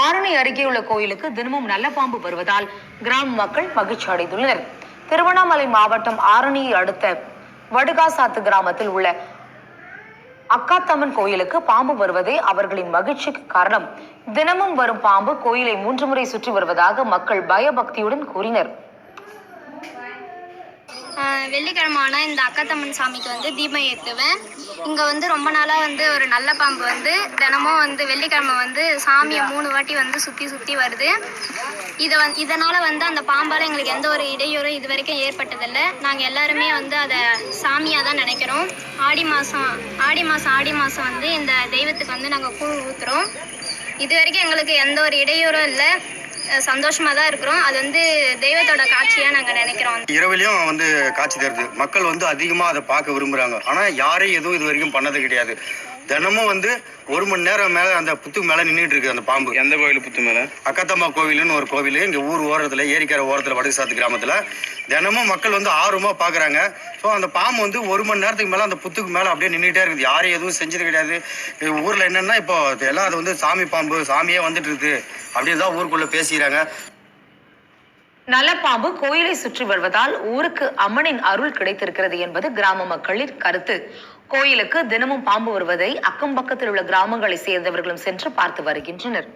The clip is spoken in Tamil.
ஆரணி அருகே உள்ள கோயிலுக்கு தினமும் நல்ல பாம்பு வருவதால் கிராம மக்கள் மகிழ்ச்சி அடைந்துள்ளனர். திருவண்ணாமலை மாவட்டம் ஆரணியை அடுத்த வடுகாசாத்து கிராமத்தில் உள்ள அக்காத்தம்மன் கோயிலுக்கு பாம்பு வருவதே அவர்களின் மகிழ்ச்சிக்கு காரணம். தினமும் வரும் பாம்பு கோயிலை மூன்று முறை சுற்றி வருவதாக மக்கள் பயபக்தியுடன் கூறினர். வெள்ளிக்கிழமை ஆனால் இந்த அக்காத்தம்மன் சாமிக்கு வந்து தீபம் ஏற்றுவேன் இங்கே வந்து ரொம்ப நாளாக வந்து ஒரு நல்ல பாம்பு வந்து தினமும் வந்து வெள்ளிக்கிழமை வந்து சாமியை மூணு வாட்டி வந்து சுற்றி சுற்றி வருது. இதை வந் இதனால் வந்து அந்த பாம்பால் எங்களுக்கு எந்த ஒரு இடையூறும் இது வரைக்கும் ஏற்பட்டதில்லை. நாங்கள் எல்லாருமே வந்து அதை சாமியாக தான் நினைக்கிறோம். ஆடி மாதம் ஆடி மாதம் ஆடி மாதம் வந்து இந்த தெய்வத்துக்கு வந்து நாங்கள் கூழ் ஊற்றுறோம் இது வரைக்கும் எங்களுக்கு எந்த ஒரு இடையூறும் இல்லை. சந்தோஷமாக தான் இருக்கிறோம். அது வந்து தெய்வத்தோட காட்சியாக நாங்கள் நினைக்கிறோம். இரவிலையும் வந்து காட்சி தருது. மக்கள் வந்து அதிகமாக அதை பார்க்க விரும்புகிறாங்க ஆனால் யாரையும் எதுவும் இது வரைக்கும் பண்ணது கிடையாது. தினமும் வந்து ஒரு மணி நேரம் மேலே அந்த புத்துக்கு மேலே நின்றுட்டு இருக்கு அந்த பாம்பு. எந்த கோயில் புத்து மேல? அக்கத்தம்மா கோவில்னு ஒரு கோவில் இங்கே ஊர் ஓரத்தில் ஏரிக்கரை ஓரத்தில் வடகுசாத்து கிராமத்தில். தினமும் மக்கள் வந்து ஆர்வமாக பார்க்குறாங்க ஸோ அந்த பாம்பு வந்து ஒரு மணி நேரத்துக்கு மேலே அந்த புத்துக்கு மேலே அப்படியே நின்றுட்டே இருக்குது. யாரையும் எதுவும் செஞ்சது கிடையாது. ஊரில் என்னென்னா இப்போ எல்லாம் அது வந்து சாமி பாம்பு சாமியே வந்துட்டு இருக்குது அப்படின்னு தான் ஊருக்குள்ளே பேசிக்கிறாங்க. நல்ல பாம்பு கோயிலை சுற்றி வருவதால் ஊருக்கு அம்மனின் அருள் கிடைத்திருக்கிறது என்பது கிராம மக்களின் கருத்து. கோயிலுக்கு தினமும் பாம்பு வருவதை அக்கம் பக்கத்தில் உள்ள கிராமங்களை சேர்ந்தவர்களும் சென்று பார்த்து வருகின்றனர்.